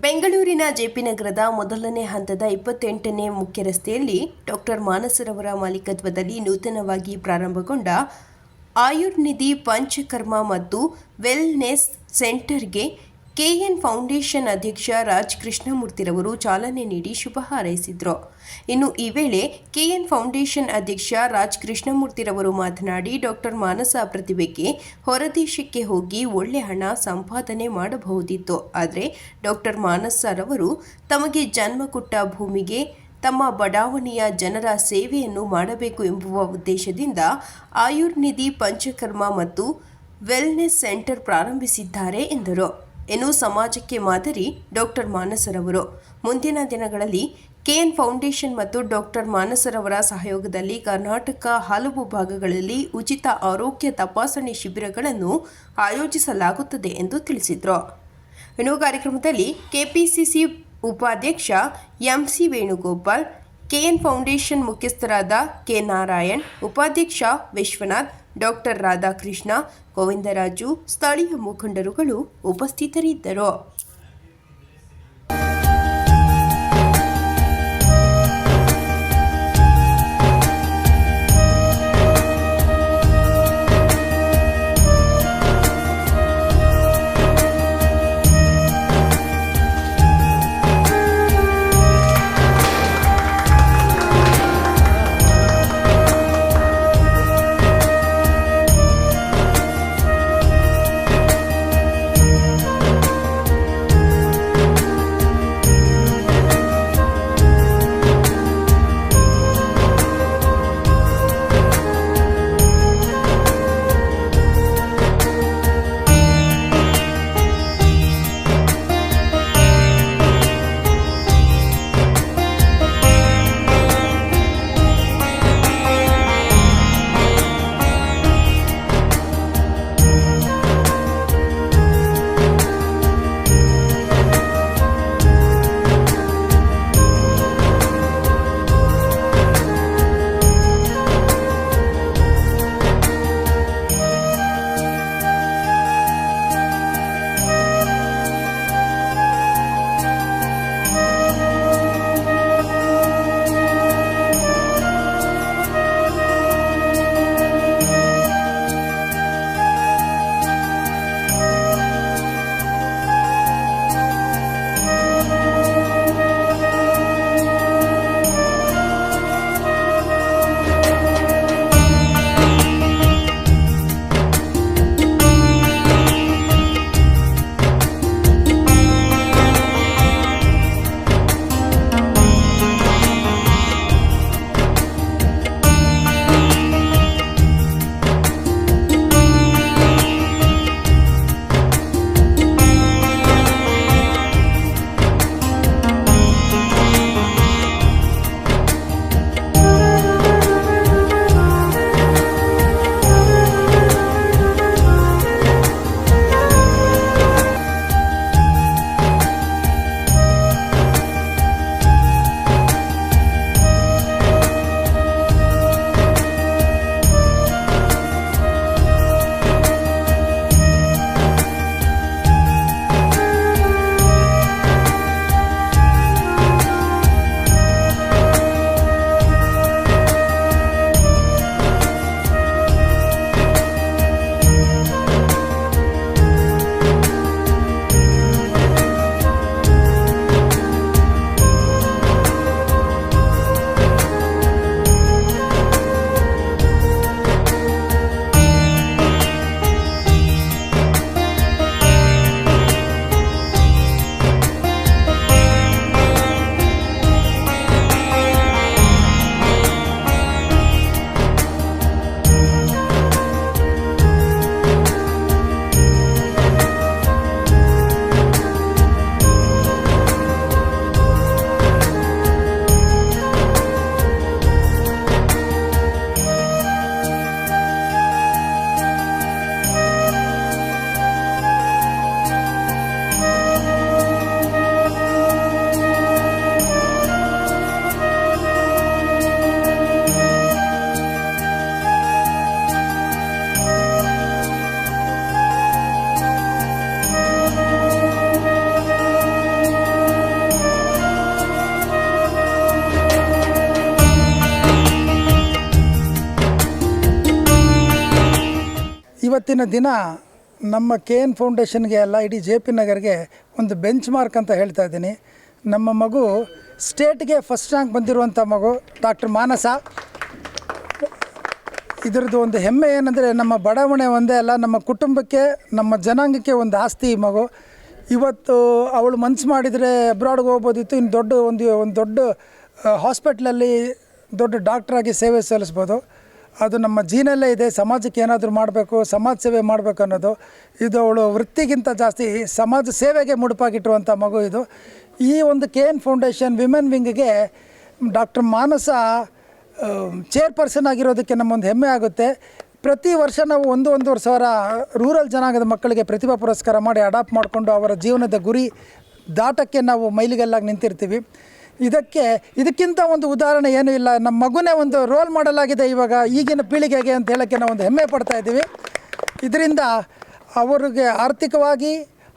ಬೆಂಗಳೂರಿನ ಜೆಪಿ ನಗರದ ಮೊದಲನೇ ಹಂತದ ಇಪ್ಪತ್ತೆಂಟನೇ ಮುಖ್ಯ ರಸ್ತೆಯಲ್ಲಿ ಡಾಕ್ಟರ್ ಮಾನಸರವರ ಮಾಲೀಕತ್ವದಲ್ಲಿ ನೂತನವಾಗಿ ಪ್ರಾರಂಭಗೊಂಡ ಆಯುರ್ನಿಧಿ ಪಂಚಕರ್ಮ ಮತ್ತು ವೆಲ್ನೆಸ್ ಸೆಂಟರ್ಗೆ ಕೆಎನ್ ಫೌಂಡೇಶನ್ ಅಧ್ಯಕ್ಷ ರಾಜ್ ಕೃಷ್ಣಮೂರ್ತಿರವರು ಚಾಲನೆ ನೀಡಿ ಶುಭ ಹಾರೈಸಿದರು. ಇನ್ನು ಈ ವೇಳೆ ಕೆಎನ್ ಫೌಂಡೇಶನ್ ಅಧ್ಯಕ್ಷ ರಾಜ್ ಕೃಷ್ಣಮೂರ್ತಿರವರು ಮಾತನಾಡಿ, ಡಾಕ್ಟರ್ ಮಾನಸ ಪ್ರತಿಭೆಗೆ ಹೊರದೇಶಕ್ಕೆ ಹೋಗಿ ಒಳ್ಳೆ ಹಣ ಸಂಪಾದನೆ ಮಾಡಬಹುದಿತ್ತು. ಆದರೆ ಡಾಕ್ಟರ್ ಮಾನಸರವರು ತಮಗೆ ಜನ್ಮ ಕೊಟ್ಟ ಭೂಮಿಗೆ ತಮ್ಮ ಬಡಾವಣೆಯ ಜನರ ಸೇವೆಯನ್ನು ಮಾಡಬೇಕು ಎಂಬುವ ಉದ್ದೇಶದಿಂದ ಆಯುರ್ನಿಧಿ, ಪಂಚಕರ್ಮ ಮತ್ತು ವೆಲ್ನೆಸ್ ಸೆಂಟರ್ ಪ್ರಾರಂಭಿಸಿದ್ದಾರೆ ಎಂದರು. ಇನ್ನು ಸಮಾಜಕ್ಕೆ ಮಾದರಿ ಡಾಕ್ಟರ್ ಮಾನಸರವರು. ಮುಂದಿನ ದಿನಗಳಲ್ಲಿ ಕೆಎನ್ ಫೌಂಡೇಶನ್ ಮತ್ತು ಡಾಕ್ಟರ್ ಮಾನಸರವರ ಸಹಯೋಗದಲ್ಲಿ ಕರ್ನಾಟಕ ಹಲವು ಭಾಗಗಳಲ್ಲಿ ಉಚಿತ ಆರೋಗ್ಯ ತಪಾಸಣೆ ಶಿಬಿರಗಳನ್ನು ಆಯೋಜಿಸಲಾಗುತ್ತದೆ ಎಂದು ತಿಳಿಸಿದರು. ಇನ್ನು ಕಾರ್ಯಕ್ರಮದಲ್ಲಿ ಕೆಪಿಸಿಸಿ ಉಪಾಧ್ಯಕ್ಷ ಎಂಸಿ ವೇಣುಗೋಪಾಲ್ ಕೆಎನ್ ಫೌಂಡೇಶನ್ ಮುಖ್ಯಸ್ಥರಾದ ಕೆ ನಾರಾಯಣ್, ಉಪಾಧ್ಯಕ್ಷ ವಿಶ್ವನಾಥ್ ಡಾಕ್ಟರ್ ರಾಧಾಕೃಷ್ಣ ಗೋವಿಂದರಾಜು ಸ್ಥಳೀಯ ಮುಖಂಡರುಗಳು ಉಪಸ್ಥಿತರಿದ್ದರು. ಇವತ್ತಿನ ದಿನ ನಮ್ಮ ಕೆ ಎನ್ ಫೌಂಡೇಶನ್ಗೆ ಅಲ್ಲ, ಇಡೀ ಜೆ ಪಿ ನಗರ್ಗೆ ಒಂದು ಬೆಂಚ್ ಮಾರ್ಕ್ ಅಂತ ಹೇಳ್ತಾ ಇದ್ದೀನಿ. ನಮ್ಮ ಮಗು ಸ್ಟೇಟ್ಗೆ ಫಸ್ಟ್ ರ್ಯಾಂಕ್ ಬಂದಿರುವಂಥ ಮಗು ಡಾಕ್ಟರ್ ಮಾನಸ ಇದರದ್ದು ಒಂದು ಹೆಮ್ಮೆ ಏನಂದರೆ ನಮ್ಮ ಬಡಾವಣೆ ಒಂದೇ ಅಲ್ಲ, ನಮ್ಮ ಕುಟುಂಬಕ್ಕೆ, ನಮ್ಮ ಜನಾಂಗಕ್ಕೆ ಒಂದು ಆಸ್ತಿ ಈ ಮಗು. ಇವತ್ತು ಅವಳು ಮನ್ಸು ಮಾಡಿದರೆ ಅಬ್ರಾಡ್ಗೆ ಹೋಗ್ಬೋದಿತ್ತು, ಇನ್ನು ದೊಡ್ಡ ಒಂದು ಒಂದು ದೊಡ್ಡ ಹಾಸ್ಪಿಟ್ಲಲ್ಲಿ ದೊಡ್ಡ ಡಾಕ್ಟ್ರಾಗಿ ಸೇವೆ ಸಲ್ಲಿಸ್ಬೋದು. ಅದು ನಮ್ಮ ಜೀನಲ್ಲೇ ಇದೆ, ಸಮಾಜಕ್ಕೆ ಏನಾದರೂ ಮಾಡಬೇಕು, ಸಮಾಜ ಸೇವೆ ಮಾಡಬೇಕು ಅನ್ನೋದು, ಇದು ಅವಳು ವೃತ್ತಿಗಿಂತ ಜಾಸ್ತಿ ಸಮಾಜ ಸೇವೆಗೆ ಮುಡುಪಾಗಿಟ್ಟಿರುವಂಥ ಮಗು ಇದು. ಈ ಒಂದು ಕೆ ಎನ್ ಫೌಂಡೇಶನ್ ವಿಮೆನ್ ವಿಂಗ್ಗೆ ಡಾಕ್ಟರ್ ಮಾನಸ ಚೇರ್ಪರ್ಸನ್ ಆಗಿರೋದಕ್ಕೆ ನಮ್ಮೊಂದು ಹೆಮ್ಮೆ ಆಗುತ್ತೆ. ಪ್ರತಿ ವರ್ಷ ನಾವು ಒಂದು ಒಂದೂವರೆ ಸಾವಿರ ರೂರಲ್ ಜನಾಂಗದ ಮಕ್ಕಳಿಗೆ ಪ್ರತಿಭಾ ಪುರಸ್ಕಾರ ಮಾಡಿ ಅಡಾಪ್ಟ್ ಮಾಡಿಕೊಂಡು ಅವರ ಜೀವನದ ಗುರಿ ದಾಟಕ್ಕೆ ನಾವು ಮೈಲಿಗಲ್ಲಾಗಿ ನಿಂತಿರ್ತೀವಿ. ಇದಕ್ಕೆ ಇದಕ್ಕಿಂತ ಒಂದು ಉದಾಹರಣೆ ಏನೂ ಇಲ್ಲ. ನಮ್ಮ ಮಗುನೇ ಒಂದು ರೋಲ್ ಮಾಡೆಲ್ ಆಗಿದೆ ಇವಾಗ. ಈಗಿನ ಪೀಳಿಗೆಗೆ ಅಂತ ಹೇಳೋಕ್ಕೆ ನಾವು ಒಂದು ಹೆಮ್ಮೆ ಪಡ್ತಾ ಇದ್ದೀವಿ. ಇದರಿಂದ ಅವರಿಗೆ ಆರ್ಥಿಕವಾಗಿ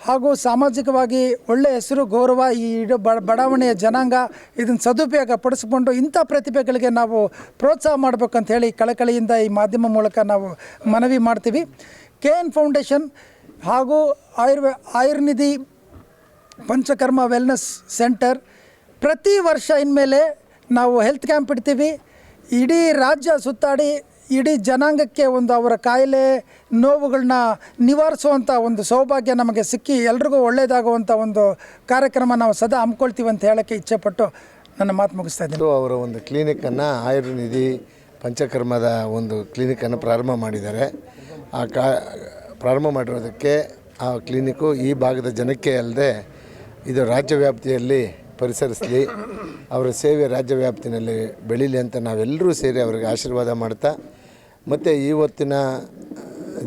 ಹಾಗೂ ಸಾಮಾಜಿಕವಾಗಿ ಒಳ್ಳೆಯ ಹೆಸರು, ಗೌರವ, ಈ ಇಡೀ ಬ ಬಡಾವಣೆಯ ಜನಾಂಗ ಇದನ್ನು ಸದುಪಯೋಗ ಪಡಿಸಿಕೊಂಡು ಇಂಥ ಪ್ರತಿಭೆಗಳಿಗೆ ನಾವು ಪ್ರೋತ್ಸಾಹ ಮಾಡಬೇಕಂತ ಹೇಳಿ ಕಳಕಳಿಯಿಂದ ಈ ಮಾಧ್ಯಮ ಮೂಲಕ ನಾವು ಮನವಿ ಮಾಡ್ತೀವಿ. ಕೆ ಎನ್ ಫೌಂಡೇಶನ್ ಹಾಗೂ ಆಯುರ್ವೇ, ಆಯುರ್ನಿಧಿ ಪಂಚಕರ್ಮ ವೆಲ್ನೆಸ್ ಸೆಂಟರ್ ಪ್ರತಿ ವರ್ಷ ಇನ್ಮೇಲೆ ನಾವು ಹೆಲ್ತ್ ಕ್ಯಾಂಪ್ ಇಡ್ತೀವಿ. ಇಡೀ ರಾಜ್ಯ ಸುತ್ತಾಡಿ, ಇಡೀ ಜನಾಂಗಕ್ಕೆ ಒಂದು ಅವರ ಕಾಯಿಲೆ ನೋವುಗಳನ್ನ ನಿವಾರಿಸುವಂಥ ಒಂದು ಸೌಭಾಗ್ಯ ನಮಗೆ ಸಿಕ್ಕಿ ಎಲ್ರಿಗೂ ಒಳ್ಳೆಯದಾಗುವಂಥ ಒಂದು ಕಾರ್ಯಕ್ರಮ ನಾವು ಸದಾ ಹಮ್ಮಿಕೊಳ್ತೀವಿ ಅಂತ ಹೇಳೋಕ್ಕೆ ಇಚ್ಛೆಪಟ್ಟು ನನ್ನ ಮಾತು ಮುಗಿಸ್ತಾ ಇದ್ದೀನಿ. ಅವರ ಒಂದು ಕ್ಲಿನಿಕ್ಕನ್ನು ಆಯುರ್ನಿಧಿ ಪಂಚಕರ್ಮದ ಒಂದು ಕ್ಲಿನಿಕ್ಕನ್ನು ಪ್ರಾರಂಭ ಮಾಡಿದ್ದಾರೆ. ಆ ಕಾ, ಪ್ರಾರಂಭ ಮಾಡಿರೋದಕ್ಕೆ ಆ ಕ್ಲಿನಿಕ್ಕು ಈ ಭಾಗದ ಜನಕ್ಕೆ ಅಲ್ಲದೆ ಇದು ರಾಜ್ಯ ವ್ಯಾಪ್ತಿಯಲ್ಲಿ ಪರಿಸರಿಸಲಿ ಅವರ ಸೇವೆ ರಾಜ್ಯ ವ್ಯಾಪ್ತಿನಲ್ಲಿ ಬೆಳೀಲಿ ಅಂತ ನಾವೆಲ್ಲರೂ ಸೇರಿ ಅವರಿಗೆ ಆಶೀರ್ವಾದ ಮಾಡ್ತಾ ಮತ್ತು ಇವತ್ತಿನ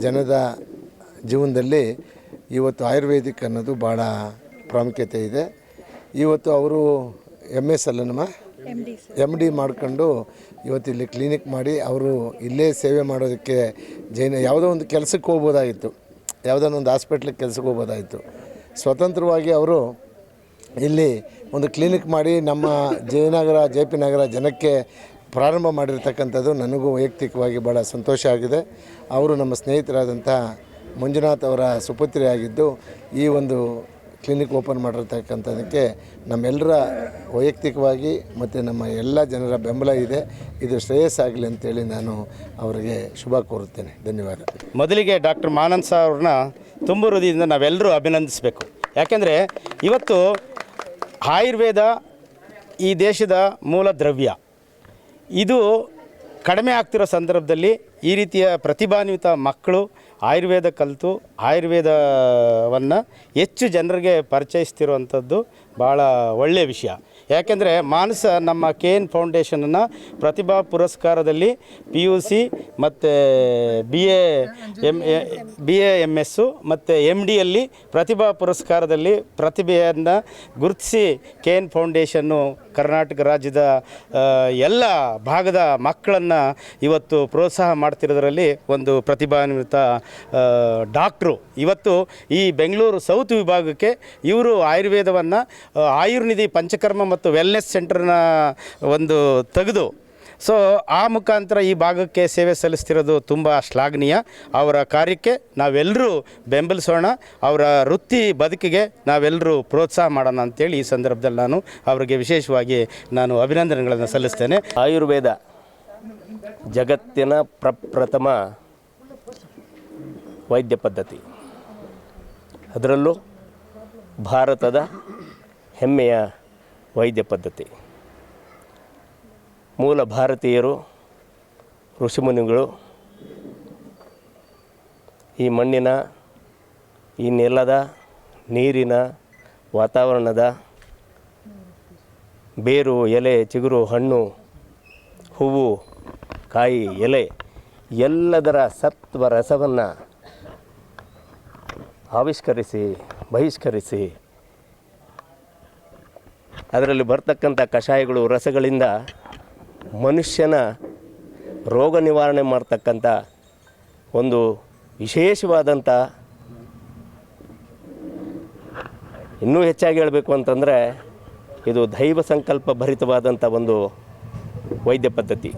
ಜನದ ಜೀವನದಲ್ಲಿ ಇವತ್ತು ಆಯುರ್ವೇದಿಕ್ ಅನ್ನೋದು ಭಾಳ ಪ್ರಾಮುಖ್ಯತೆ ಇದೆ. ಇವತ್ತು ಅವರು ಎಂ ಎಸ್ ಅಲ್ಲನಮ್ಮ ಎಂ ಡಿ ಮಾಡ್ಕೊಂಡು ಇವತ್ತು ಇಲ್ಲಿ ಕ್ಲಿನಿಕ್ ಮಾಡಿ ಅವರು ಇಲ್ಲೇ ಸೇವೆ ಮಾಡೋದಕ್ಕೆ ಜೈನ ಯಾವುದೋ ಒಂದು ಕೆಲಸಕ್ಕೆ ಹೋಗ್ಬೋದಾಗಿತ್ತು. ಯಾವುದೋ ಒಂದು ಹಾಸ್ಪಿಟ್ಲಿಗೆ ಕೆಲಸಕ್ಕೆ ಹೋಗ್ಬೋದಾಗಿತ್ತು. ಸ್ವತಂತ್ರವಾಗಿ ಅವರು ಇಲ್ಲಿ ಒಂದು ಕ್ಲಿನಿಕ್ ಮಾಡಿ ನಮ್ಮ ಜಯನಗರ, ಜೆ ಪಿ ನಗರ ಜನಕ್ಕೆ ಪ್ರಾರಂಭ ಮಾಡಿರ್ತಕ್ಕಂಥದ್ದು ನನಗೂ ವೈಯಕ್ತಿಕವಾಗಿ ಭಾಳ ಸಂತೋಷ ಆಗಿದೆ. ಅವರು ನಮ್ಮ ಸ್ನೇಹಿತರಾದಂಥ ಮಂಜುನಾಥ್ ಅವರ ಸುಪುತ್ರಿಯಾಗಿದ್ದು ಈ ಒಂದು ಕ್ಲಿನಿಕ್ ಓಪನ್ ಮಾಡಿರ್ತಕ್ಕಂಥದಕ್ಕೆ ನಮ್ಮೆಲ್ಲರ ವೈಯಕ್ತಿಕವಾಗಿ ಮತ್ತು ನಮ್ಮ ಎಲ್ಲ ಜನರ ಬೆಂಬಲ ಇದೆ. ಇದು ಶ್ರೇಯಸ್ಸಾಗಲಿ ಅಂತೇಳಿ ನಾನು ಅವರಿಗೆ ಶುಭ ಕೋರುತ್ತೇನೆ. ಧನ್ಯವಾದ. ಮೊದಲಿಗೆ ಡಾಕ್ಟರ್ ಮಾನಂದ್ ಸರ್ ಅವ್ರನ್ನ ತುಂಬ ಹೃದಯದಿಂದ ನಾವೆಲ್ಲರೂ ಅಭಿನಂದಿಸಬೇಕು. ಯಾಕೆಂದರೆ ಇವತ್ತು ಆಯುರ್ವೇದ ಈ ದೇಶದ ಮೂಲ ದ್ರವ್ಯ. ಇದು ಕಡಿಮೆ ಆಗ್ತಿರೋ ಸಂದರ್ಭದಲ್ಲಿ ಈ ರೀತಿಯ ಪ್ರತಿಭಾನ್ವಿತ ಮಕ್ಕಳು ಆಯುರ್ವೇದ ಕಲಿತು ಆಯುರ್ವೇದವನ್ನು ಹೆಚ್ಚು ಜನರಿಗೆ ಪರಿಚಯಿಸ್ತಿರುವಂಥದ್ದು ಭಾಳ ಒಳ್ಳೆಯ ವಿಷಯ. ಯಾಕೆಂದರೆ ಮಾನಸ ನಮ್ಮ ಕೆ ಎನ್ ಫೌಂಡೇಶನನ್ನು ಪ್ರತಿಭಾ ಪುರಸ್ಕಾರದಲ್ಲಿ ಪಿ ಯು ಸಿ ಮತ್ತು B A M B A M S ಮತ್ತು ಎಂ ಡಿಯಲ್ಲಿ ಪ್ರತಿಭಾ ಪುರಸ್ಕಾರದಲ್ಲಿ ಪ್ರತಿಭೆಯನ್ನು ಗುರುತಿಸಿ ಕೆ ಎನ್ ಫೌಂಡೇಶನ್ನು ಕರ್ನಾಟಕ ರಾಜ್ಯದ ಎಲ್ಲ ಭಾಗದ ಮಕ್ಕಳನ್ನು ಇವತ್ತು ಪ್ರೋತ್ಸಾಹ ಮಾಡ್ತಿರೋದರಲ್ಲಿ ಒಂದು ಪ್ರತಿಭಾನ್ವಿತ ಡಾಕ್ಟ್ರು. ಇವತ್ತು ಈ ಬೆಂಗಳೂರು ಸೌತ್ ವಿಭಾಗಕ್ಕೆ ಇವರು ಆಯುರ್ವೇದವನ್ನು ಆಯುರ್ನಿಧಿ ಪಂಚಕರ್ಮ ಮತ್ತು ವೆಲ್ನೆಸ್ ಸೆಂಟರ್ನ ಒಂದು ತೆಗೆದು. ಸೊ ಆ ಮುಖಾಂತರ ಈ ಭಾಗಕ್ಕೆ ಸೇವೆ ಸಲ್ಲಿಸ್ತಿರೋದು ತುಂಬ ಶ್ಲಾಘನೀಯ. ಅವರ ಕಾರ್ಯಕ್ಕೆ ನಾವೆಲ್ಲರೂ ಬೆಂಬಲಿಸೋಣ. ಅವರ ವೃತ್ತಿ ಬದುಕಿಗೆ ನಾವೆಲ್ಲರೂ ಪ್ರೋತ್ಸಾಹ ಮಾಡೋಣ ಅಂತೇಳಿ ಈ ಸಂದರ್ಭದಲ್ಲಿ ನಾನು ಅವರಿಗೆ ವಿಶೇಷವಾಗಿ ನಾನು ಅಭಿನಂದನೆಗಳನ್ನು ಸಲ್ಲಿಸ್ತೇನೆ. ಆಯುರ್ವೇದ ಜಗತ್ತಿನ ಪ್ರಪ್ರಥಮ ವೈದ್ಯ ಪದ್ಧತಿ. ಅದರಲ್ಲೂ ಭಾರತದ ಹೆಮ್ಮೆಯ ವೈದ್ಯ ಪದ್ಧತಿ. ಮೂಲ ಭಾರತೀಯರು, ಋಷಿಮುನಿಗಳು ಈ ಮಣ್ಣಿನ, ಈ ನೆಲದ, ನೀರಿನ ವಾತಾವರಣದ ಬೇರು, ಎಲೆ, ಚಿಗುರು, ಹಣ್ಣು, ಹೂವು, ಕಾಯಿ, ಎಲೆ ಎಲ್ಲದರ ಸತ್ವ ರಸವನ್ನು ಆವಿಷ್ಕರಿಸಿ, ಬಹಿಷ್ಕರಿಸಿ ಅದರಲ್ಲಿ ಬರ್ತಕ್ಕಂಥ ಕಷಾಯಗಳು, ರಸಗಳಿಂದ ಮನುಷ್ಯನ ರೋಗ ನಿವಾರಣೆ ಮಾಡ್ತಕ್ಕಂಥ ಒಂದು ವಿಶೇಷವಾದಂಥ ಇನ್ನೂ ಹೆಚ್ಚಾಗಿ ಹೇಳಬೇಕು ಅಂತಂದರೆ ಇದು ದೈವ ಸಂಕಲ್ಪ ಭರಿತವಾದಂಥ ಒಂದು ವೈದ್ಯ ಪದ್ಧತಿ.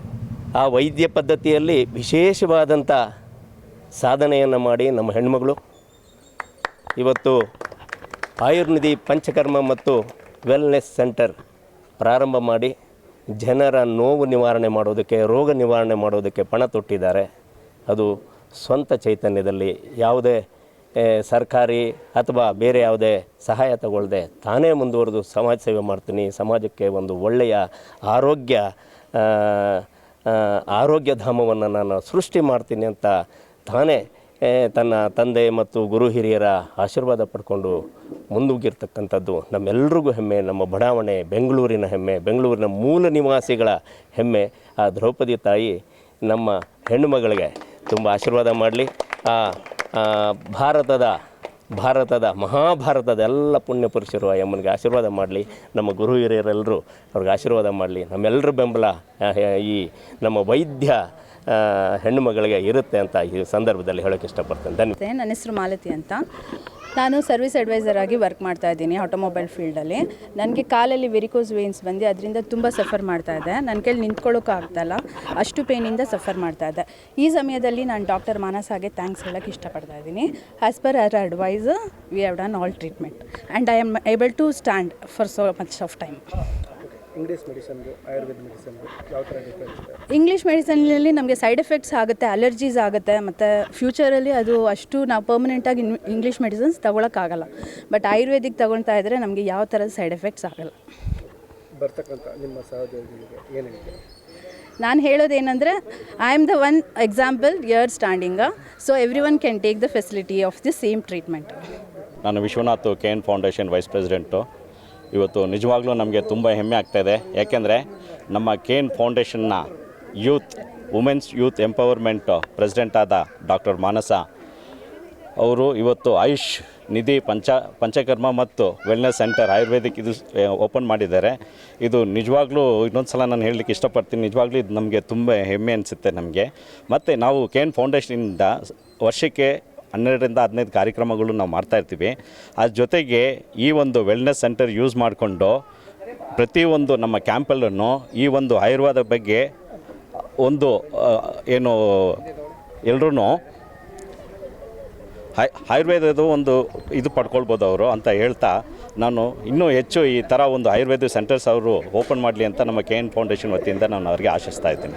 ಆ ವೈದ್ಯ ಪದ್ಧತಿಯಲ್ಲಿ ವಿಶೇಷವಾದಂಥ ಸಾಧನೆಯನ್ನು ಮಾಡಿ ನಮ್ಮ ಹೆಣ್ಮಗಳು ಇವತ್ತು ಆಯುರ್ನಿಧಿ, ಪಂಚಕರ್ಮ ಮತ್ತು ವೆಲ್ನೆಸ್ ಸೆಂಟರ್ ಪ್ರಾರಂಭ ಮಾಡಿ ಜನರ ನೋವು ನಿವಾರಣೆ ಮಾಡೋದಕ್ಕೆ, ರೋಗ ನಿವಾರಣೆ ಮಾಡೋದಕ್ಕೆ ಪಣ ತೊಟ್ಟಿದ್ದಾರೆ. ಅದು ಸ್ವಂತ ಚೈತನ್ಯದಲ್ಲಿ ಯಾವುದೇ ಸರ್ಕಾರಿ ಅಥವಾ ಬೇರೆ ಯಾವುದೇ ಸಹಾಯ ತಗೊಳ್ಳದೆ ತಾನೇ ಮುಂದುವರೆದು ಸಮಾಜ ಸೇವೆ ಮಾಡ್ತೀನಿ. ಸಮಾಜಕ್ಕೆ ಒಂದು ಒಳ್ಳೆಯ ಆರೋಗ್ಯ ಆರೋಗ್ಯ ಧಾಮವನ್ನು ನಾನು ಸೃಷ್ಟಿ ಮಾಡ್ತೀನಿ ಅಂತ ತಾನೇ ತನ್ನ ತಂದೆ ಮತ್ತು ಗುರು ಹಿರಿಯರ ಆಶೀರ್ವಾದ ಪಡ್ಕೊಂಡು ಮುಂದೂಗಿರ್ತಕ್ಕಂಥದ್ದು ನಮ್ಮೆಲ್ರಿಗೂ ಹೆಮ್ಮೆ, ನಮ್ಮ ಬಡಾವಣೆ, ಬೆಂಗಳೂರಿನ ಹೆಮ್ಮೆ, ಬೆಂಗಳೂರಿನ ಮೂಲ ನಿವಾಸಿಗಳ ಹೆಮ್ಮೆ. ಆ ದ್ರೌಪದಿ ತಾಯಿ ನಮ್ಮ ಹೆಣ್ಣುಮಗಳಿಗೆ ತುಂಬ ಆಶೀರ್ವಾದ ಮಾಡಲಿ. ಆ ಭಾರತದ ಭಾರತದ, ಮಹಾಭಾರತದ ಎಲ್ಲ ಪುಣ್ಯ ಪುರುಷರು ಆ ಯಮ್ಮನಿಗೆ ಆಶೀರ್ವಾದ ಮಾಡಲಿ. ನಮ್ಮ ಗುರು ಹಿರಿಯರೆಲ್ಲರೂ ಅವ್ರಿಗೆ ಆಶೀರ್ವಾದ ಮಾಡಲಿ. ನಮ್ಮೆಲ್ಲರ ಬೆಂಬಲ ಈ ನಮ್ಮ ವೈದ್ಯ ಹೆಣ್ಣು ಮಗಳಿಗೆ ಇರುತ್ತೆ ಅಂತ ಈ ಸಂದರ್ಭದಲ್ಲಿ ಹೇಳೋಕೆ ಇಷ್ಟಪಡ್ತೇನೆ. ಧನ್ಯವಾದ. ನನ್ನ ಹೆಸರು ಮಾಲತಿ ಅಂತ. ನಾನು ಸರ್ವಿಸ್ ಅಡ್ವೈಸರ್ ಆಗಿ ವರ್ಕ್ ಮಾಡ್ತಾ ಇದ್ದೀನಿ ಆಟೋಮೊಬೈಲ್ ಫೀಲ್ಡಲ್ಲಿ. ನನಗೆ ಕಾಲಲ್ಲಿ ವೆರಿಕೋಸ್ ವೇನ್ಸ್ ಬಂದು ಅದರಿಂದ ತುಂಬ ಸಫರ್ ಮಾಡ್ತಾ ಇದೆ. ನನ್ನ ಕೈಲಿ ನಿಂತ್ಕೊಳ್ಳೋಕೆ ಆಗ್ತಾಯಿಲ್ಲ ಅಷ್ಟು ಪೇನಿಂದ ಸಫರ್ ಮಾಡ್ತಾ ಇದೆ. ಈ ಸಮಯದಲ್ಲಿ ನಾನು ಡಾಕ್ಟರ್ ಮಾನಸಾಗೆ ಥ್ಯಾಂಕ್ಸ್ ಹೇಳೋಕ್ಕೆ ಇಷ್ಟಪಡ್ತಾ ಇದ್ದೀನಿ. As per our advice we have done all treatment and I am able to stand for so much of time English medicine Ayurveda ಯಾವ ಥರ ಡಿಫ್ರೆನ್ಸ್ ಇದೆ? ಇಂಗ್ಲೀಷ್ ಮೆಡಿಸನ್ನಲ್ಲಿ ನಮಗೆ ಸೈಡ್ ಎಫೆಕ್ಟ್ಸ್ ಆಗುತ್ತೆ ಅಲರ್ಜೀಸ್ ಆಗುತ್ತೆ ಮತ್ತು ಫ್ಯೂಚರಲ್ಲಿ ಅದು ಅಷ್ಟು ನಾವು ಪರ್ಮನೆಂಟಾಗಿ ಇಂಗ್ಲೀಷ್ ಮೆಡಿಸನ್ಸ್ ತೊಗೊಳಕ್ಕಾಗಲ್ಲ. ಬಟ್ ಆಯುರ್ವೇದಿಕ್ ತಗೊಳ್ತಾ ಇದ್ದರೆ ನಮಗೆ ಯಾವ ಥರದ ಸೈಡ್ ಎಫೆಕ್ಟ್ಸ್ ಆಗಲ್ಲ. ಬರ್ತಕ್ಕಂಥ ನಿಮ್ಮ ಸಹೋದ್ಯೋಗಿಗಳಿಗೆ ಏನು ಹೇಳ್ತೀರಾ? ನಾನು ಹೇಳೋದೇನೆಂದರೆ I am the one example here standing so every one can take the facility of the same treatment ನಾನು Vishwanath K N foundation vice president ಇವತ್ತು ನಿಜವಾಗ್ಲೂ ನಮಗೆ ತುಂಬ ಹೆಮ್ಮೆ ಆಗ್ತಾಯಿದೆ ಯಾಕೆಂದರೆ ನಮ್ಮ Kane ಫೌಂಡೇಶನ್ನ youth, women's youth empowerment president ಆದ ಡಾಕ್ಟರ್ ಮಾನಸ ಅವರು ಇವತ್ತು ಆಯುಷ್ ನಿಧಿ ಪಂಚ, ಪಂಚಕರ್ಮ ಮತ್ತು ವೆಲ್ನೆಸ್ ಸೆಂಟರ್ ಆಯುರ್ವೇದಿಕ್ ಇದು ಓಪನ್ ಮಾಡಿದ್ದಾರೆ. ಇದು ನಿಜವಾಗ್ಲೂ ಇನ್ನೊಂದು ಸಲ ನಾನು ಹೇಳಲಿಕ್ಕೆ ಇಷ್ಟಪಡ್ತೀನಿ. ನಿಜವಾಗ್ಲೂ ಇದು ನಮಗೆ ತುಂಬ ಹೆಮ್ಮೆ ಅನಿಸುತ್ತೆ ನಮಗೆ. ಮತ್ತು ನಾವು ಕೆ ಎನ್ ಫೌಂಡೇಶನಿಂದ ವರ್ಷಕ್ಕೆ ಹನ್ನೆರಡರಿಂದ ಹದಿನೈದು ಕಾರ್ಯಕ್ರಮಗಳು ನಾವು ಮಾಡ್ತಾ ಇರ್ತೀವಿ. ಅದ್ರ ಜೊತೆಗೆ ಈ ಒಂದು ವೆಲ್ನೆಸ್ ಸೆಂಟರ್ ಯೂಸ್ ಮಾಡಿಕೊಂಡು ಪ್ರತಿಯೊಂದು ನಮ್ಮ ಕ್ಯಾಂಪಲ್ಲೂ ಈ ಒಂದು ಆಯುರ್ವೇದ ಬಗ್ಗೆ ಒಂದು ಏನು ಎಲ್ಲರೂ ಆಯುರ್ವೇದದ ಒಂದು ಇದು ಪಡ್ಕೊಳ್ಬೋದು ಅವರು ಅಂತ ಹೇಳ್ತಾ ನಾನು ಇನ್ನೂ ಹೆಚ್ಚು ಈ ಥರ ಒಂದು ಆಯುರ್ವೇದ ಸೆಂಟರ್ಸ್ ಅವರು ಓಪನ್ ಮಾಡಲಿ ಅಂತ ನಮ್ಮ ಕೆ ಫೌಂಡೇಶನ್ ವತಿಯಿಂದ ನಾನು ಅವರಿಗೆ ಆಶಿಸ್ತಾ ಇದ್ದೀನಿ.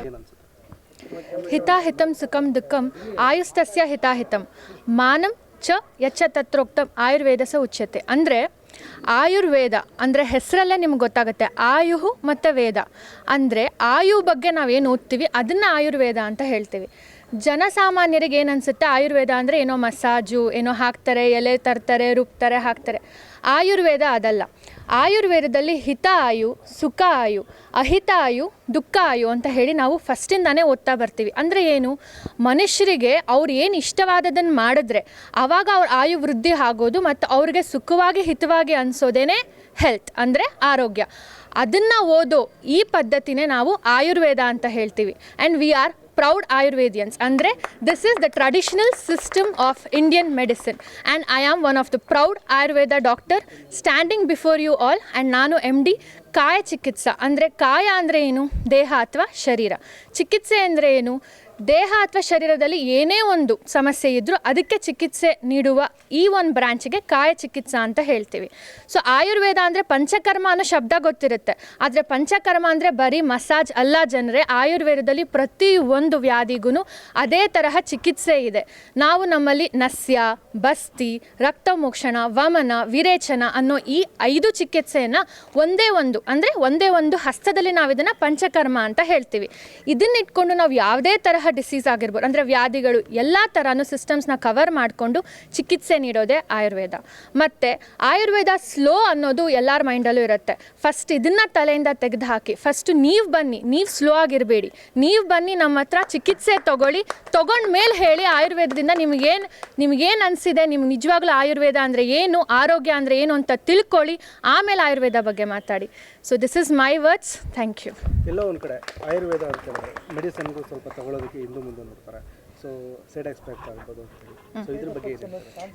ಹಿತಾಹಿತಂ ಸುಖಂ ದುಃಖಂ ಆಯುಸ್ತಸ್ಯ ಹಿತಾಹಿತಂ. ಮಾನಂ ಚ ಯಚ್ಚ ತತ್ರೋಕ್ತಂ ಆಯುರ್ವೇದ ಸ ಉಚ್ಯತೆ. ಅಂದರೆ ಆಯುರ್ವೇದ, ಅಂದರೆ ಹೆಸರಲ್ಲೇ ನಿಮ್ಗೆ ಗೊತ್ತಾಗುತ್ತೆ. ಆಯುಹು ಮತ್ತು ವೇದ. ಅಂದರೆ ಆಯು ಬಗ್ಗೆ ನಾವೇನು ಓದ್ತೀವಿ? ಅದನ್ನು ಆಯುರ್ವೇದ ಅಂತ ಹೇಳ್ತೀವಿ. ಜನಸಾಮಾನ್ಯರಿಗೆ ಏನು ಆಯುರ್ವೇದ ಅಂದರೆ ಏನೋ ಮಸಾಜು, ಏನೋ ಹಾಕ್ತಾರೆ, ಎಲೆ ತರ್ತಾರೆ, ರುಬ್ತಾರೆ, ಹಾಕ್ತಾರೆ. ಆಯುರ್ವೇದ ಅದಲ್ಲ. ಆಯುರ್ವೇದದಲ್ಲಿ ಹಿತ ಆಯು, ಸುಖ ಆಯು, ಅಹಿತ ಆಯು, ದುಃಖ ಆಯು ಅಂತ ಹೇಳಿ ನಾವು ಫಸ್ಟಿಂದಾನೇ ಓದ್ತಾ ಬರ್ತೀವಿ. ಅಂದರೆ ಏನು? ಮನುಷ್ಯರಿಗೆ ಅವ್ರು ಏನು ಇಷ್ಟವಾದದನ್ನು ಮಾಡಿದ್ರೆ ಆವಾಗ ಅವ್ರ ಆಯು ವೃದ್ಧಿ ಆಗೋದು ಮತ್ತು ಅವ್ರಿಗೆ ಸುಖವಾಗಿ ಹಿತವಾಗಿ ಅನಿಸೋದೇನೆ ಹೆಲ್ತ್ ಅಂದರೆ ಆರೋಗ್ಯ. ಅದನ್ನು ಓದೋ ಈ ಪದ್ಧತಿನೇ ನಾವು ಆಯುರ್ವೇದ ಅಂತ ಹೇಳ್ತೀವಿ. And we are proud Ayurvedians ಅಂದರೆ this is the traditional system of Indian medicine and I am one of the proud Ayurveda doctor standing before you all and ನಾನು ಎಂ ಡಿ ಕಾಯ ಚಿಕಿತ್ಸಾ ಅಂದರೆ ಕಾಯ ಅಂದರೆ ಏನು? ದೇಹ ಅಥವಾ ಶರೀರ. ಚಿಕಿತ್ಸೆ ಅಂದರೆ ಏನು? ದೇಹ ಅಥವಾ ಶರೀರದಲ್ಲಿ ಏನೇ ಒಂದು ಸಮಸ್ಯೆ ಇದ್ದರೂ ಅದಕ್ಕೆ ಚಿಕಿತ್ಸೆ ನೀಡುವ ಈ ಒಂದು ಬ್ರಾಂಚಿಗೆ ಕಾಯ ಚಿಕಿತ್ಸಾ ಅಂತ ಹೇಳ್ತೀವಿ. ಸೊ ಆಯುರ್ವೇದ ಅಂದರೆ ಪಂಚಕರ್ಮ ಅನ್ನೋ ಶಬ್ದ ಗೊತ್ತಿರುತ್ತೆ. ಆದರೆ ಪಂಚಕರ್ಮ ಅಂದರೆ ಬರೀ ಮಸಾಜ್ ಅಲ್ಲ ಜನರೇ, ಆಯುರ್ವೇದದಲ್ಲಿ ಪ್ರತಿ ಒಂದು ವ್ಯಾಧಿಗೂ ಅದೇ ತರಹ ಚಿಕಿತ್ಸೆ ಇದೆ. ನಾವು ನಮ್ಮಲ್ಲಿ ನಸ್ಯ, ಬಸ್ತಿ, ರಕ್ತಮೋಕ್ಷಣ, ವಮನ, ವಿರೇಚನ ಅನ್ನೋ ಈ ಐದು ಚಿಕಿತ್ಸೆಯನ್ನು ಒಂದೇ ಒಂದು ಅಂದರೆ ಒಂದೇ ಒಂದು ಹಸ್ತದಲ್ಲಿ ನಾವು ಇದನ್ನು ಪಂಚಕರ್ಮ ಅಂತ ಹೇಳ್ತೀವಿ. ಇದನ್ನಿಟ್ಕೊಂಡು ನಾವು ಯಾವುದೇ ತರಹ ಡಿಸೀಸ್ ಆಗಿರ್ಬೋದು, ಅಂದರೆ ವ್ಯಾಧಿಗಳು ಎಲ್ಲ ಥರನೂ ಸಿಸ್ಟಮ್ಸ್ನ ಕವರ್ ಮಾಡಿಕೊಂಡು ಚಿಕಿತ್ಸೆ ನೀಡೋದೇ ಆಯುರ್ವೇದ. ಮತ್ತು ಆಯುರ್ವೇದ ಸ್ಲೋ ಅನ್ನೋದು ಎಲ್ಲರ ಮೈಂಡಲ್ಲೂ ಇರುತ್ತೆ. ಫಸ್ಟ್ ಇದನ್ನು ತಲೆಯಿಂದ ತೆಗೆದು ಹಾಕಿ ಫಸ್ಟ್ ನೀವು ಬನ್ನಿ, ನೀವು ಸ್ಲೋ ಆಗಿರಬೇಡಿ. ನೀವು ಬನ್ನಿ ನಮ್ಮ ಹತ್ರ ಚಿಕಿತ್ಸೆ ತಗೊಳ್ಳಿ, ತಗೊಂಡ ಮೇಲೆ ಹೇಳಿ ಆಯುರ್ವೇದದಿಂದ ನಿಮಗೇನು ನಿಮಗೇನು ಅನಿಸಿದೆ, ನಿಮ್ಗೆ ನಿಜವಾಗ್ಲೂ ಆಯುರ್ವೇದ ಅಂದರೆ ಏನು, ಆರೋಗ್ಯ ಅಂದರೆ ಏನು ಅಂತ ತಿಳ್ಕೊಳ್ಳಿ, ಆಮೇಲೆ ಆಯುರ್ವೇದ ಬಗ್ಗೆ ಮಾತಾಡಿ. So this is my words thank you ಎಲ್ಲೋ ಒಂದು ಕಡೆ ಆಯುರ್ವೇದ ಅಂತ ಮೆಡಿಸನ್ಗೂ ಸ್ವಲ್ಪ ತಗೊಳ್ಳೋದಕ್ಕೆ ಹಿಂದೆ ಮುಂದೆ ನೋಡ್ತಾರೆ.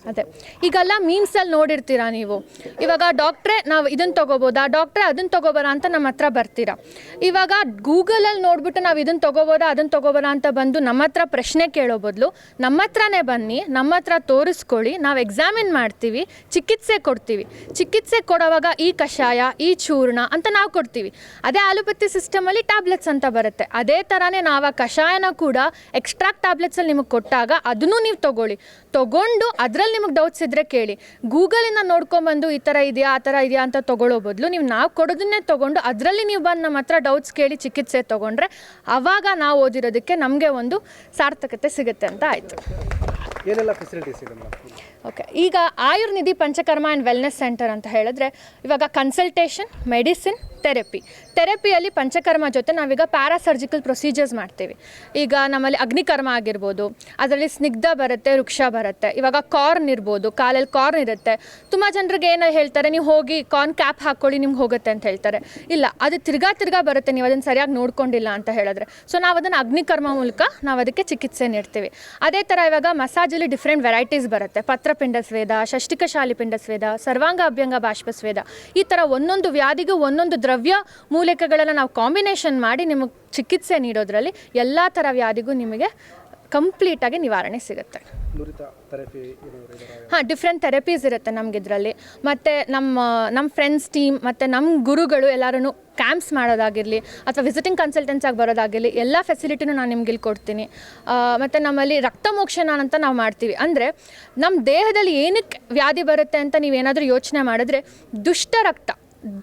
ಅದೇ. ಈಗೆಲ್ಲ ಮೀಮ್ಸಲ್ಲಿ ನೋಡಿರ್ತೀರಾ ನೀವು? ಇವಾಗ ಡಾಕ್ಟ್ರೇ ನಾವು ಇದನ್ನು ತೊಗೋಬೋದಾ? ಡಾಕ್ಟ್ರೇ ಅದನ್ನು ತಗೋಬರ ಅಂತ ನಮ್ಮ ಹತ್ರ ಬರ್ತೀರಾ? ಇವಾಗ ಗೂಗಲಲ್ಲಿ ನೋಡ್ಬಿಟ್ಟು ನಾವು ಇದನ್ನ ತೊಗೋಬೋದಾ ಅದನ್ನ ತೊಗೋಬೋದಾ ಅಂತ ಬಂದು ನಮ್ಮ ಹತ್ರ ಪ್ರಶ್ನೆ ಕೇಳೋ ಬದಲು ನಮ್ಮ ಹತ್ರನೇ ಬನ್ನಿ, ನಮ್ಮ ಹತ್ರ ತೋರಿಸ್ಕೊಳ್ಳಿ, ನಾವು ಎಕ್ಸಾಮಿನ್ ಮಾಡ್ತೀವಿ? ಚಿಕಿತ್ಸೆ ಕೊಡ್ತೀವಿ. ಚಿಕಿತ್ಸೆ ಕೊಡೋವಾಗ ಈ ಕಷಾಯ, ಈ ಚೂರ್ಣ ಅಂತ ನಾವು ಕೊಡ್ತೀವಿ. ಅದೇ ಆಲೋಪತಿ ಸಿಸ್ಟಮಲ್ಲಿ ಟ್ಯಾಬ್ಲೆಟ್ಸ್ ಅಂತ ಬರುತ್ತೆ. ಅದೇ ಥರನೇ ನಾವು ಆ ಕಷಾಯನ ಕೂಡ ಎಕ್ಸ್ಟ್ರಾಕ್ಟ್ ಟ್ಯಾಬ್ಲೆಟ್ಸಲ್ಲಿ ನಿಮಗೆ ಕೊಟ್ಟಾಗ ಅದನ್ನು ನೀವು ತೊಗೊಳ್ಳಿ. ತೊಗೊಂಡು ಅದರಲ್ಲಿ ನಿಮಗೆ ಡೌಟ್ಸ್ ಇದ್ದರೆ ಕೇಳಿ. ಗೂಗಲಿಂದ ನೋಡ್ಕೊಂಬಂದು ಈ ಥರ ಇದೆಯಾ, ಆ ಥರ ಇದೆಯಾ ಅಂತ ತೊಗೊಳ್ಳೋ ಬದಲು ನೀವು ನಾವು ಕೊಡೋದನ್ನೇ ತೊಗೊಂಡು ಅದರಲ್ಲಿ ನೀವು ಬಂದು ನಮ್ಮ ಹತ್ರ ಡೌಟ್ಸ್ ಕೇಳಿ ಚಿಕಿತ್ಸೆ ತೊಗೊಂಡ್ರೆ ಆವಾಗ ನಾವು ಓದಿರೋದಕ್ಕೆ ನಮಗೆ ಒಂದು ಸಾರ್ಥಕತೆ ಸಿಗುತ್ತೆ ಅಂತ ಆಯಿತು. ಏನೆಲ್ಲ ಫೆಸಿಲಿಟೀಸ್ ಇದೆ ಓಕೆ ಈಗ Ayurnidhi Panchakarma and wellness centre ಅಂತ ಹೇಳಿದ್ರೆ, ಇವಾಗ ಕನ್ಸಲ್ಟೇಷನ್ ಮೆಡಿಸಿನ್ ಥೆರಪಿ ಥೆರಪಿಯಲ್ಲಿ ಪಂಚಕರ್ಮ ಜೊತೆ ನಾವೀಗ ಪ್ಯಾರಾಸರ್ಜಿಕಲ್ ಪ್ರೊಸೀಜರ್ಸ್ ಮಾಡ್ತೀವಿ. ಈಗ ನಮ್ಮಲ್ಲಿ ಅಗ್ನಿಕರ್ಮ ಆಗಿರ್ಬೋದು, ಅದರಲ್ಲಿ ಸ್ನಿಗ್ಧ ಬರುತ್ತೆ ವೃಕ್ಷ ಬರುತ್ತೆ. ಇವಾಗ ಕಾರ್ನ್ ಇರ್ಬೋದು, ಕಾಲಲ್ಲಿ ಕಾರ್ನ್ ಇರುತ್ತೆ. ತುಂಬ ಜನರಿಗೆ ಏನು ಹೇಳ್ತಾರೆ, ನೀವು ಹೋಗಿ ಕಾರ್ನ್ ಕ್ಯಾಪ್ ಹಾಕ್ಕೊಳ್ಳಿ, ನಿಮ್ಗೆ ಹೋಗುತ್ತೆ ಅಂತ ಹೇಳ್ತಾರೆ. ಇಲ್ಲ, ಅದು ತಿರ್ಗಾ ತಿರ್ಗಾ ಬರುತ್ತೆ, ನೀವು ಅದನ್ನು ಸರಿಯಾಗಿ ನೋಡ್ಕೊಂಡಿಲ್ಲ ಅಂತ ಹೇಳಿದ್ರೆ. ಸೊ ನಾವು ಅದನ್ನು ಅಗ್ನಿಕರ್ಮ ಮೂಲಕ ನಾವು ಅದಕ್ಕೆ ಚಿಕಿತ್ಸೆ ನೀಡ್ತೀವಿ. ಅದೇ ಥರ ಇವಾಗ ಮಸಾಜಲ್ಲಿ ಡಿಫ್ರೆಂಟ್ ವೆರೈಟೀಸ್ ಬರುತ್ತೆ. ಪತ್ರಪಿಂಡ ಸ್ವೇದ ಷಷ್ಟಿಕ ಶಾಲಿಪಿಂಡ ಸ್ವೇದ, ಸರ್ವಾಂಗ ಅಭ್ಯಂಗ ಬಾಷ್ಪ ಸ್ವೇದ. ಈ ಥರ ಒಂದೊಂದು ವ್ಯಾಧಿಗೂ ಒಂದೊಂದು ದ್ರವ್ಯ ಮೂಲಿಕೆಗಳನ್ನು ನಾವು ಕಾಂಬಿನೇಷನ್ ಮಾಡಿ ನಿಮಗೆ ಚಿಕಿತ್ಸೆ ನೀಡೋದ್ರಲ್ಲಿ ಎಲ್ಲ ಥರ ವ್ಯಾಧಿಗೂ ನಿಮಗೆ ಕಂಪ್ಲೀಟಾಗಿ ನಿವಾರಣೆ ಸಿಗುತ್ತೆ. ಹಾಂ ಡಿಫ್ರೆಂಟ್ ಥೆರಪೀಸ್ ಇರುತ್ತೆ ನಮ್ಗೆ ಇದರಲ್ಲಿ. ಮತ್ತು ನಮ್ಮ ನಮ್ಮ ಫ್ರೆಂಡ್ಸ್ ಟೀಮ್ ಮತ್ತು ನಮ್ಮ ಗುರುಗಳು ಎಲ್ಲರೂ ಕ್ಯಾಂಪ್ಸ್ ಮಾಡೋದಾಗಿರಲಿ, ಅಥವಾ ವಿಸಿಟಿಂಗ್ ಕನ್ಸಲ್ಟೆನ್ಸ್ ಆಗಿ ಬರೋದಾಗಿರಲಿ, ಎಲ್ಲ ಫೆಸಿಲಿಟಿನೂ ನಾನು ನಿಮ್ಗೆ ಇಲ್ಲಿ ಕೊಡ್ತೀನಿ. ಮತ್ತು ನಮ್ಮಲ್ಲಿ ರಕ್ತ ಮೋಕ್ಷಣ ಅಂತ ನಾವು ಮಾಡ್ತೀವಿ. ಅಂದರೆ ನಮ್ಮ ದೇಹದಲ್ಲಿ ಏನಕ್ಕೆ ವ್ಯಾಧಿ ಬರುತ್ತೆ ಅಂತ ನೀವೇನಾದರೂ ಯೋಚನೆ ಮಾಡಿದ್ರೆ ದುಷ್ಟ ರಕ್ತ.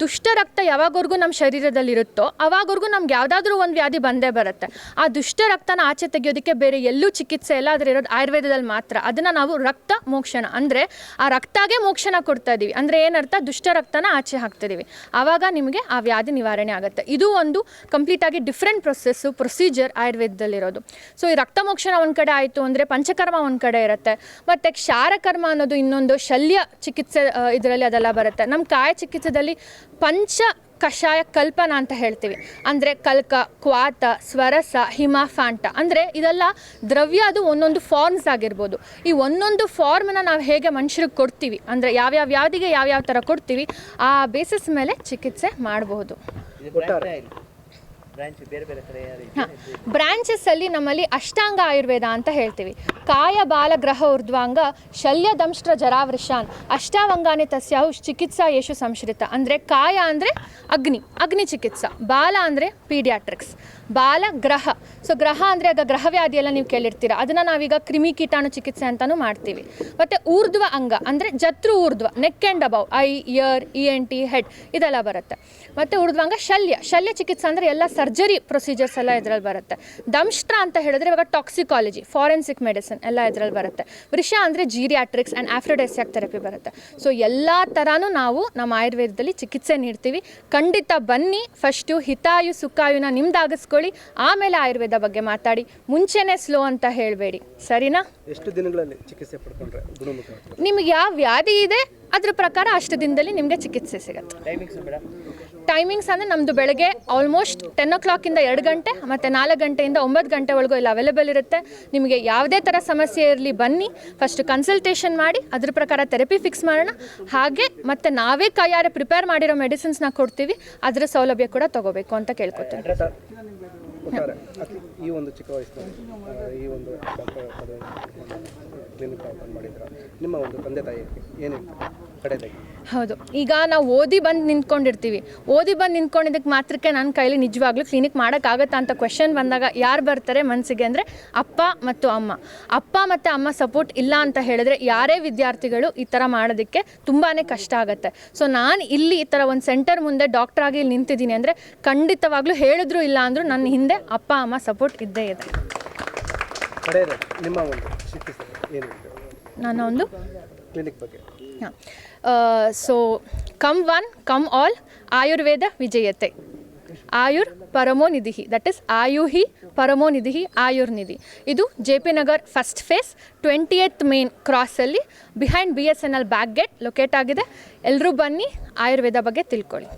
ದುಷ್ಟ ರಕ್ತ ಯಾವಾಗವರೆಗೂ ನಮ್ಮ ಶರೀರದಲ್ಲಿರುತ್ತೋ ಅವಾಗವರೆಗೂ ನಮ್ಗೆ ಯಾವುದಾದ್ರೂ ಒಂದು ವ್ಯಾಧಿ ಬಂದೇ ಬರುತ್ತೆ. ಆ ದುಷ್ಟ ರಕ್ತನ ಆಚೆ ತೆಗೆಯೋದಕ್ಕೆ ಬೇರೆ ಎಲ್ಲೂ ಚಿಕಿತ್ಸೆ ಇಲ್ಲ. ಆದರೆ ಇರೋದು ಆಯುರ್ವೇದದಲ್ಲಿ ಮಾತ್ರ. ಅದನ್ನು ನಾವು ರಕ್ತ ಮೋಕ್ಷಣ ಅಂದರೆ ಆ ರಕ್ತಾಗೆ ಮೋಕ್ಷಣ ಕೊಡ್ತಾ ಇದ್ದೀವಿ ಅಂದರೆ ಏನರ್ಥ? ದುಷ್ಟ ರಕ್ತನ ಆಚೆ ಹಾಕ್ತಿದ್ದೀವಿ ಆವಾಗ ನಿಮಗೆ ಆ ವ್ಯಾಧಿ ನಿವಾರಣೆ ಆಗುತ್ತೆ. ಇದು ಒಂದು ಕಂಪ್ಲೀಟಾಗಿ ಡಿಫ್ರೆಂಟ್ ಪ್ರೊಸೆಸ್ಸು ಪ್ರೊಸೀಜರ್ ಆಯುರ್ವೇದದಲ್ಲಿರೋದು. ಸೊ ಈ ರಕ್ತ ಮೋಕ್ಷಣ ಒಂದು ಕಡೆ ಆಯಿತು ಅಂದರೆ ಪಂಚಕರ್ಮ ಒಂದು ಕಡೆ ಇರುತ್ತೆ. ಮತ್ತು ಕ್ಷಾರಕರ್ಮ ಅನ್ನೋದು ಇನ್ನೊಂದು ಶಲ್ಯ ಚಿಕಿತ್ಸೆ ಇದರಲ್ಲಿ ಅದೆಲ್ಲ ಬರುತ್ತೆ. ನಮ್ಮ ಕಾಯ ಚಿಕಿತ್ಸೆದಲ್ಲಿ ಪಂಚ ಕಷಾಯ ಕಲ್ಪನ ಅಂತ ಹೇಳ್ತೀವಿ. ಅಂದರೆ ಕಲ್ಕ, ಕ್ವಾತ, ಸ್ವರಸ, ಹಿಮ, ಫಾಂಟ. ಅಂದರೆ ಇದೆಲ್ಲ ದ್ರವ್ಯ ಅದು ಒಂದೊಂದು ಫಾರ್ಮ್ಸ್ ಆಗಿರ್ಬೋದು. ಈ ಒಂದೊಂದು ಫಾರ್ಮನ್ನ ನಾವು ಹೇಗೆ ಮನುಷ್ಯರಿಗೆ ಕೊಡ್ತೀವಿ, ಅಂದರೆ ಯಾವ್ಯಾವ ವ್ಯಾಧಿಗೆ ಯಾವ್ಯಾವ ಥರ ಕೊಡ್ತೀವಿ, ಆ ಬೇಸಿಸ್ ಮೇಲೆ ಚಿಕಿತ್ಸೆ ಮಾಡಬಹುದು ಹಾಂ ಬ್ರಾಂಚಸ್ಸಲ್ಲಿ ನಮ್ಮಲ್ಲಿ ಅಷ್ಟಾಂಗ ಆಯುರ್ವೇದ ಅಂತ ಹೇಳ್ತೀವಿ. ಕಾಯ, ಬಾಲ, ಗ್ರಹ ಉರ್ಧ್ವಾಂಗ ಶಲ್ಯ, ದಂಷ್ಟ್ರ, ಜರಾವೃಷಾನ್ ಅಷ್ಟಾವಂಗಾನೆ ತಸ್ಯಾಹು ಚಿಕಿತ್ಸಾ ಯೇಷು ಸಂಶ್ರಿತ. ಅಂದ್ರೆ ಕಾಯ ಅಂದ್ರೆ ಅಗ್ನಿ ಅಗ್ನಿ ಚಿಕಿತ್ಸಾ. ಬಾಲ ಅಂದ್ರೆ ಪೀಡಿಯಾಟ್ರಿಕ್ಸ್. ಬಾಲ ಗ್ರಹ ಸೊ ಗ್ರಹ ಅಂದರೆ ಆಗ ಗ್ರಹವ್ಯಾಧಿ ಎಲ್ಲ ನೀವು ಕೇಳಿರ್ತೀರ. ಅದನ್ನು ನಾವೀಗ ಕ್ರಿಮಿ ಕೀಟಾಣು ಚಿಕಿತ್ಸೆ ಅಂತಲೂ ಮಾಡ್ತೀವಿ. ಮತ್ತು ಊರ್ಧ್ವ ಅಂಗ ಅಂದರೆ ಜತ್ರು ಊರ್ಧ್ವ neck and above eye ear E N T head ಇದೆಲ್ಲ ಬರುತ್ತೆ. ಮತ್ತು ಊರ್ಧ್ವಾಂಗ ಶಲ್ಯ. ಶಲ್ಯ ಚಿಕಿತ್ಸೆ ಅಂದರೆ ಎಲ್ಲ ಸರ್ಜರಿ ಪ್ರೊಸೀಜರ್ಸ್ ಎಲ್ಲ ಇದರಲ್ಲಿ ಬರುತ್ತೆ. ದಂಷ್ಟ್ರ ಅಂತ ಹೇಳಿದ್ರೆ ಇವಾಗ ಟಾಕ್ಸಿಕಾಲಜಿ ಫಾರೆನ್ಸಿಕ್ ಮೆಡಿಸಿನ್ ಎಲ್ಲ ಇದರಲ್ಲಿ ಬರುತ್ತೆ. ವೃಷ ಅಂದರೆ ಜೀರಿಯಾಟ್ರಿಕ್ಸ್ ಆ್ಯಂಡ್ ಆಫ್ರೋಡೆಸಿಯಾಕ್ ಥೆರಪಿ ಬರುತ್ತೆ. ಸೊ ಎಲ್ಲ ಥರನೂ ನಾವು ನಮ್ಮ ಆಯುರ್ವೇದದಲ್ಲಿ ಚಿಕಿತ್ಸೆ ನೀಡ್ತೀವಿ. ಖಂಡಿತ ಬನ್ನಿ. ಫಸ್ಟು ಹಿತಾಯು, ಸುಖಾಯುನ ನಿಮ್ದಾಗಿಸ್ಕೊಳ್ಳಿ ಆಮೇಲೆ ಆಯುರ್ವೇದ ಬಗ್ಗೆ ಮಾತಾಡಿ. ಮುಂಚೆನೆ ಸ್ಲೋ ಅಂತ ಹೇಳಬೇಡಿ. ಸರಿನಾ? ಎಷ್ಟು ದಿನಗಳಲ್ಲಿ ಚಿಕಿತ್ಸೆ ಪಡ್ಕೊಂಡ್ರೆ ನಿಮ್ಗೆ ಯಾವ ವ್ಯಾಧಿ ಇದೆ ಅದ್ರ ಪ್ರಕಾರ ಅಷ್ಟು ದಿನದಲ್ಲಿ ನಿಮಗೆ ಚಿಕಿತ್ಸೆ ಸಿಗುತ್ತೆ. ಟೈಮಿಂಗ್ಸ್ ಅಂದ್ರೆ ನಮ್ದು ಬೆಳಗ್ಗೆ ಆಲ್ಮೋಸ್ಟ್ ಟೆನ್ ಓ ಕ್ಲಾಕಿಂದ ಎರಡು ಗಂಟೆ ಮತ್ತೆ ನಾಲ್ಕು ಗಂಟೆಯಿಂದ ಒಂಬತ್ತು ಗಂಟೆವರೆಗೂ ಇಲ್ಲಿ ಅವೈಲೇಬಲ್ ಇರುತ್ತೆ. ನಿಮಗೆ ಯಾವುದೇ ಥರ ಸಮಸ್ಯೆ ಇರಲಿ ಬನ್ನಿ. ಫಸ್ಟ್ ಕನ್ಸಲ್ಟೇಷನ್ ಮಾಡಿ ಅದ್ರ ಪ್ರಕಾರ ಥೆರಪಿ ಫಿಕ್ಸ್ ಮಾಡೋಣ. ಹಾಗೆ ಮತ್ತೆ ನಾವೇ ಕೈಯಾರೆ ಪ್ರಿಪೇರ್ ಮಾಡಿರೋ ಮೆಡಿಸಿನ್ಸ್ನ ಕೊಡ್ತೀವಿ. ಅದರ ಸೌಲಭ್ಯ ಕೂಡ ತಗೋಬೇಕು ಅಂತ ಕೇಳ್ಕೊತೀನಿ. ಒಟ್ಟಾರೆ ಅತಿ ಈ ಒಂದು ಚಿಕ್ಕ ವಯಸ್ಸಿನಲ್ಲಿ ಈ ಒಂದು ಡಾಕ್ಟರ್ ಕ್ಲಿನಿಕ್ ಓಪನ್ ಮಾಡಿದ್ರ ನಿಮ್ಮ ಒಂದು ತಂದೆ ತಾಯಿ ಏನಿತ್ತು ಕಡೆದಾಗಿ ಹೌದು. ಈಗ ನಾವು ಓದಿ ಬಂದು ನಿಂತ್ಕೊಂಡಿರ್ತೀವಿ. ಓದಿ ಬಂದು ನಿಂತ್ಕೊಂಡಿದ್ದಕ್ಕೆ ಮಾತ್ರಕ್ಕೆ ನನ್ನ ಕೈಲಿ ನಿಜವಾಗ್ಲೂ ಕ್ಲಿನಿಕ್ ಮಾಡೋಕ್ಕಾಗತ್ತಾ ಅಂತ ಕ್ವೆಶನ್ ಬಂದಾಗ ಯಾರು ಬರ್ತಾರೆ ಮನಸ್ಸಿಗೆ ಅಂದರೆ ಅಪ್ಪ ಮತ್ತು ಅಮ್ಮ. ಅಪ್ಪ ಮತ್ತು ಅಮ್ಮ ಸಪೋರ್ಟ್ ಇಲ್ಲ ಅಂತ ಹೇಳಿದ್ರೆ ಯಾರೇ ವಿದ್ಯಾರ್ಥಿಗಳು ಈ ಥರ ಮಾಡೋದಕ್ಕೆ ತುಂಬಾ ಕಷ್ಟ ಆಗುತ್ತೆ. ಸೊ ನಾನು ಇಲ್ಲಿ ಈ ಥರ ಒಂದು ಸೆಂಟರ್ ಮುಂದೆ ಡಾಕ್ಟರ್ ಆಗಿ ಇಲ್ಲಿ ನಿಂತಿದ್ದೀನಿ ಅಂದರೆ ಖಂಡಿತವಾಗ್ಲೂ ಹೇಳಿದ್ರು ಇಲ್ಲ ಅಂದರೂ ನನ್ನ ಹಿಂದೆ ಅಪ್ಪ, ಅಮ್ಮ ಸಪೋರ್ಟ್ ಇದ್ದೇ ಇದೆ. ನಿಮ್ಮ ಒಂದು ನನ್ನ ಒಂದು? ಕ್ಲಿನಿಕ್ ಬಗ್ಗೆ. So come on come all Ayurveda ವಿಜಯತೆ ಆಯುರ್ ಪರಮೋನಿಧಿ ದಟ್ ಇಸ್ ಆಯುಹಿ ಪರಮೋನಿಧಿ ಆಯುರ್ನಿಧಿ ಇದು J P Nagar first phase twenty eight main ಕ್ರಾಸಲ್ಲಿ behind B S N L back gate locate ಆಗಿದೆ. ಎಲ್ಲರೂ ಬನ್ನಿ ಆಯುರ್ವೇದ ಬಗ್ಗೆ ತಿಳ್ಕೊಳ್ಳಿ.